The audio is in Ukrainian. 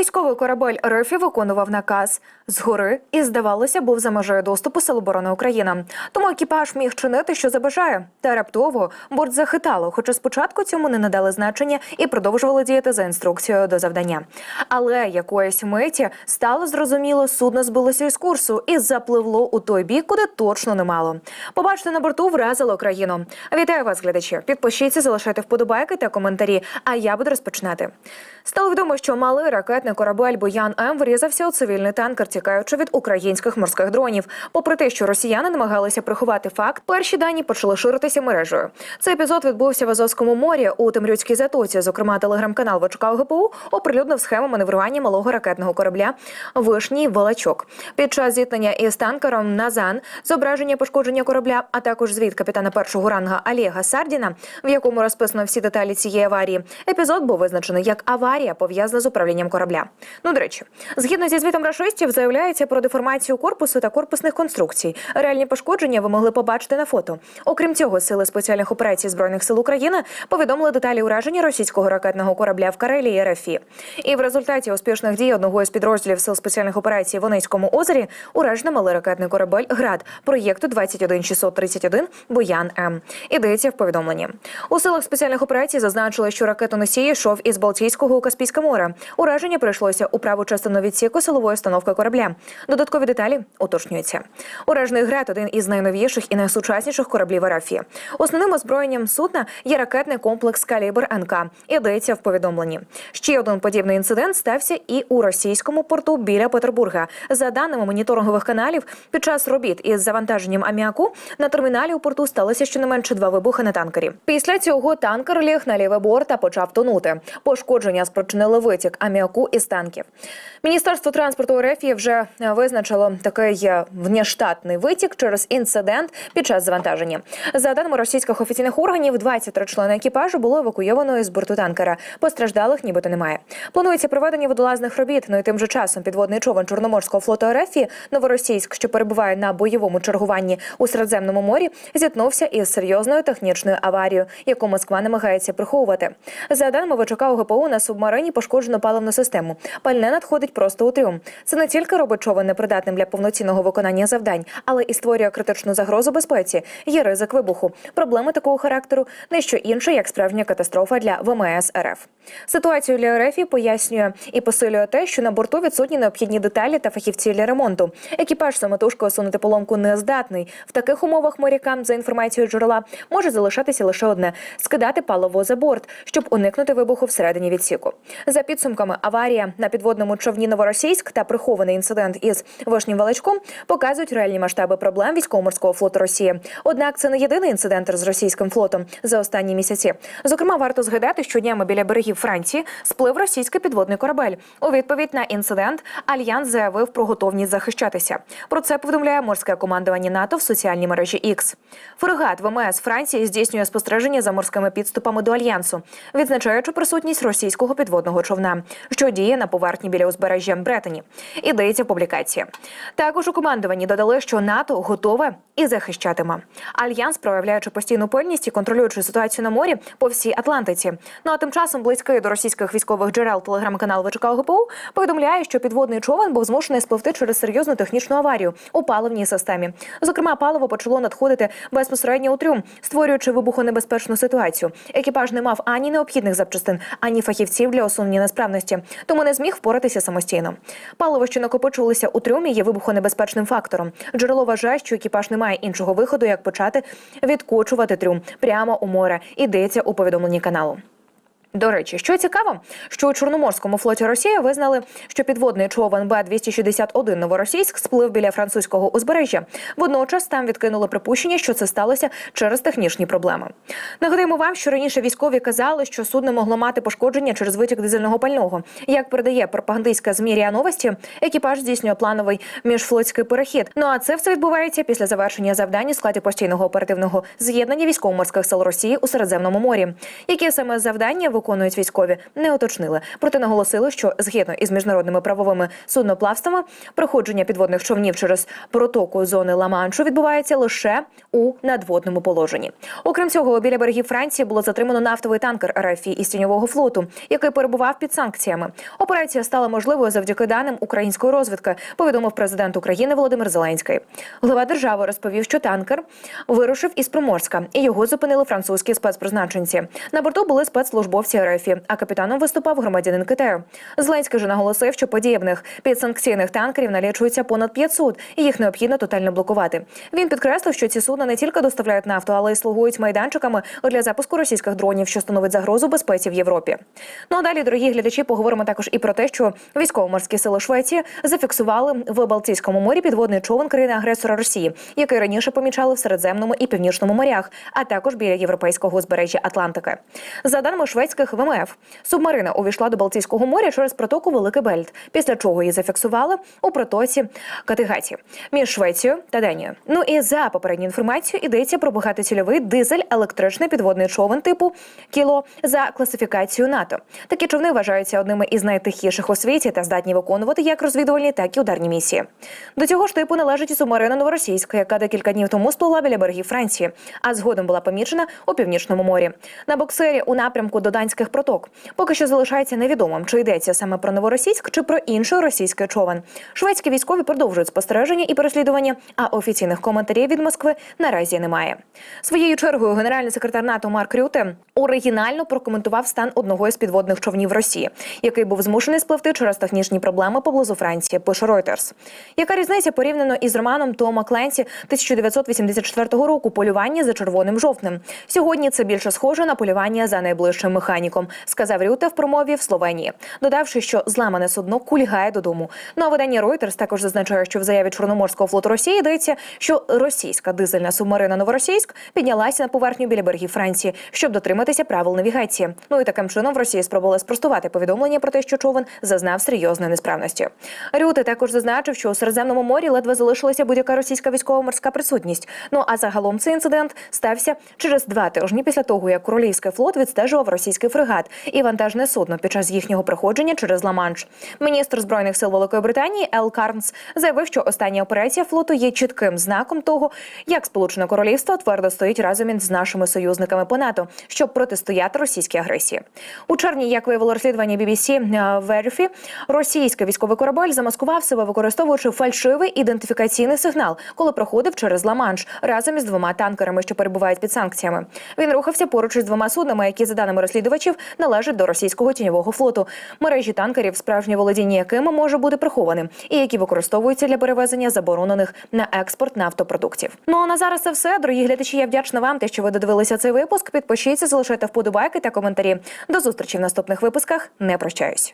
Військовий корабель РФ виконував наказ згори і, здавалося, був за межею доступу Сил оборони України. Тому екіпаж міг чинити, що забажає. Та раптово борт захитало, хоча спочатку цьому не надали значення і продовжували діяти за інструкцією до завдання. Але якоїсь миті стало зрозуміло, судно збилося із курсу і запливло у той бік, куди точно не мало. Побачите на борту вразило країну. Вітаю вас, глядачі. Підпишіться, залишайте вподобайки та коментарі. А я буду розпочинати. Стало відомо, що малий ракетний корабель Боян М врізався у цивільний танкер, тікаючи від українських морських дронів. Попри те, що росіяни намагалися приховати факт, перші дані почали ширитися мережею. Цей епізод відбувся в Азовському морі у Темрюцькій затоці. Зокрема, телеграм-канал ВЧК ГПУ оприлюднив схему маневрування малого ракетного корабля Вишній Волочок. Під час зіткнення із танкером Назан зображення пошкодження корабля, а також звіт капітана першого ранга Олега Сардіна, в якому розписано всі деталі цієї аварії. Епізод був визначений як аварія, пов'язана з управлінням корабля. Ну, до речі, згідно зі звітом рашистів, заявляється про деформацію корпусу та корпусних конструкцій. Реальні пошкодження ви могли побачити на фото. Окрім цього, сили спеціальних операцій збройних сил України повідомили деталі ураження російського ракетного корабля в Карелії РФІ. І в результаті успішних дій одного із підрозділів сил спеціальних операцій в Онецькому озері уражено малий ракетний корабель ГРАД проєкту 21631 Боян М. Ідеться в повідомленні. У силах спеціальних операцій зазначили, що ракетоносій йшов із Балтійського у Каспійське море. Ураження прийшлося у праву частину відсіку силової установки корабля. Додаткові деталі уточнюються. Уражений ГРАД – один із найновіших і найсучасніших кораблів РФ. Основним озброєнням судна є ракетний комплекс Калібр НК. Ідеться в повідомленні. Ще один подібний інцидент стався і у російському порту біля Петербурга. За даними моніторингових каналів, під час робіт із завантаженням аміаку на терміналі у порту сталося щонайменше два вибухи на танкері. Після цього танкер ліг на лівий борт та почав тонути. Пошкодження спричинили витік аміаку із танків. Міністерство транспорту РФ вже визначило такий внештатний витік через інцидент під час завантаження. За даними російських офіційних органів, 23 члени екіпажу було евакуйовано із борту танкера. Постраждалих нібито немає. Планується проведення водолазних робіт. Ну і тим же часом підводний човен Чорноморського флоту РФ Новоросійськ, що перебуває на бойовому чергуванні у Середземному морі, зіткнувся із серйозною технічною аварією, яку Москва намагається приховувати. За даними ВЧК ОГПУ, на субмарині пошкоджено паливну систему. Пальне надходить просто у трюм. Це не тільки робить човен непридатним для повноцінного виконання завдань, але і створює критичну загрозу безпеці. Є ризик вибуху. Проблеми такого характеру не що інше, як справжня катастрофа для ВМС РФ. Ситуацію для РФ пояснює і посилює те, що на борту відсутні необхідні деталі та фахівці для ремонту. Екіпаж самотужки усунути поломку не здатний. В таких умовах морякам, за інформацією джерела, може залишатися лише одне скидати паливо за борт, щоб уникнути вибуху всередині відсіку. За підсумками аварія на підводному човні Новоросійськ та прихований інцидент із Вишнім Величком показують реальні масштаби проблем військово-морського флоту Росії. Однак це не єдиний інцидент з російським флотом за останні місяці. Зокрема, варто згадати, що днями біля берегів Франції сплив російський підводний корабель. У відповідь на інцидент Альянс заявив про готовність захищатися. Про це повідомляє морське командування НАТО в соціальній мережі X. Фрегат ВМС Франції здійснює спостереження за морськими підступами до альянсу, відзначаючи присутність російського підводного човна, що діє на поверхні біля узбережжя Бретені. Ідеться публікація. Також у командуванні додали, що НАТО готове і захищатиме. Альянс, проявляючи постійну пильність і контролюючи ситуацію на морі по всій Атлантиці. Ну а тим часом близький до російських військових джерел телеграм-канал ВЧК ГПУ повідомляє, що підводний човен був змушений спливти через серйозну технічну аварію у паливній системі. Зокрема, паливо почало надходити безпосередньо у трюм, створюючи вибухонебезпечну ситуацію. Екіпаж не мав ані необхідних запчастин, ані фахівців для усунення несправності, тому не зміг впоратися самостійно. Паливо, що накопичувалося у трюмі, є вибухонебезпечним фактором. Джерело вважає, що екіпаж не має іншого виходу, як почати відкочувати трюм прямо у море. Ідеться у повідомленні каналу. До речі, що цікаво, що у Чорноморському флоті Росії визнали, що підводний човен Б-261 Новоросійськ сплив біля французького узбережжя. Водночас там відкинули припущення, що це сталося через технічні проблеми. Нагадаємо вам, що раніше військові казали, що судно могло мати пошкодження через витік дизельного пального. Як передає пропагандистська ЗМІ Новості, екіпаж здійснює плановий міжфлотський перехід. Ну а це все відбувається після завершення завдань у складі постійного оперативного з'єднання військово-морських сил Росії у Середземному морі. Які саме завдання виконують військові, не уточнили. Проте наголосили, що згідно із міжнародними правовими судноплавствами проходження підводних човнів через протоку зони Ла-Маншу відбувається лише у надводному положенні. Окрім цього, біля берегів Франції було затримано нафтовий танкер РФ із тіньового флоту, який перебував під санкціями. Операція стала можливою завдяки даним української розвідки. Повідомив президент України Володимир Зеленський. Глава держави розповів, що танкер вирушив із Приморська, і його зупинили французькі спецпризначенці. На борту були спецслужбовці РФ, а капітаном виступав громадянин Китаю. Зеленський же наголосив, що подібних підсанкційних танкерів налічується понад 500, і їх необхідно тотально блокувати. Він підкреслив, що ці судна не тільки доставляють нафту, але й слугують майданчиками для запуску російських дронів, що становить загрозу безпеці в Європі. Ну а далі, дорогі глядачі, поговоримо також і про те, що військово-морські сили Швеції зафіксували в Балтійському морі підводний човен країни-агресора Росії, який раніше помічали в Середземному і Північному морях, а також біля європейського узбережжя Атлантики. За даними шведських ВМФ, субмарина увійшла до Балтійського моря через протоку Великий Бельт, після чого її зафіксували у протоці Катигаті між Швецією та Данією. Ну і за попередньою інформацією йдеться про багатоцільовий дизель електричний підводний човен типу кіло за класифікацією НАТО. Такі човни вважаються одними із найтихіших у світі та здатні виконувати як розвідувальні, так і ударні місії. До цього ж типу належить і субмарина Новоросійська, яка декілька днів тому спливла біля берегів Франції, а згодом була помічена у північному морі. На боксері у напрямку до данських проток поки що залишається невідомим, чи йдеться саме про новоросійськ чи про інший російський човен. Шведські військові продовжують спостереження і переслідування, а офіційних коментарів від Москви наразі немає. Своєю чергою генеральний секретар НАТО Марк Рюте оригінально прокоментував стан одного із підводних човнів Росії, який був змушений спливти через технічні проблеми поблизу Франції. Пише Reuters. Яка різниця порівняно із романом Тома Кленсі 1984 року полювання за червоним жовтним? Сьогодні це більше схоже на полювання за найближчим механіком, сказав Рюте в промові в Словенії, додавши, що зламане судно кульгає додому. Ну а видання Reuters також зазначає, що в заяві Чорноморського флоту Росії йдеться, що російська дизельна субмарина Новоросійськ піднялася на поверхню біля берегів Франції, щоб дотриматися правил навігації. Ну і таким чином в Росії спробували спростувати повідомлення про те, що човен зазнав серйозної несправності. Рюти також зазначив, що у Середземному морі ледве залишилася будь-яка російська військово-морська присутність. Ну а загалом цей інцидент стався через два тижні після того, як королівський флот відстежував російський фрегат і вантажне судно під час їхнього проходження через Ла-Манш. Міністр збройних сил Великої Британії Ел Карнс заявив, що остання операція флоту є чітким знаком того, як Сполучене Королівство твердо стоїть разом із нашими союзниками по НАТО, щоб протистояти російській агресії. У червні, як виявило розслідування BBC е, Верфі, російський військовий корабель замаскував себе, використовуючи фальшивий ідентифікаційний сигнал, коли проходив через Ла-Манш разом із двома танкерами, що перебувають під санкціями. Він рухався поруч із двома суднами, які, за даними розслідувачів, належать до російського тіньового флоту. Мережі танкерів, справжнє володіння якими може бути прихованим, і які використовуються для перевезення заборонених на експорт нафтопродуктів. Ну а на зараз це все. Дорогі глядачі. Я вдячна вам, те, що ви додивилися цей випуск. Підпишіться, залишайте вподобайки та коментарі. До зустрічі в наступних випусках. Не прощаюсь.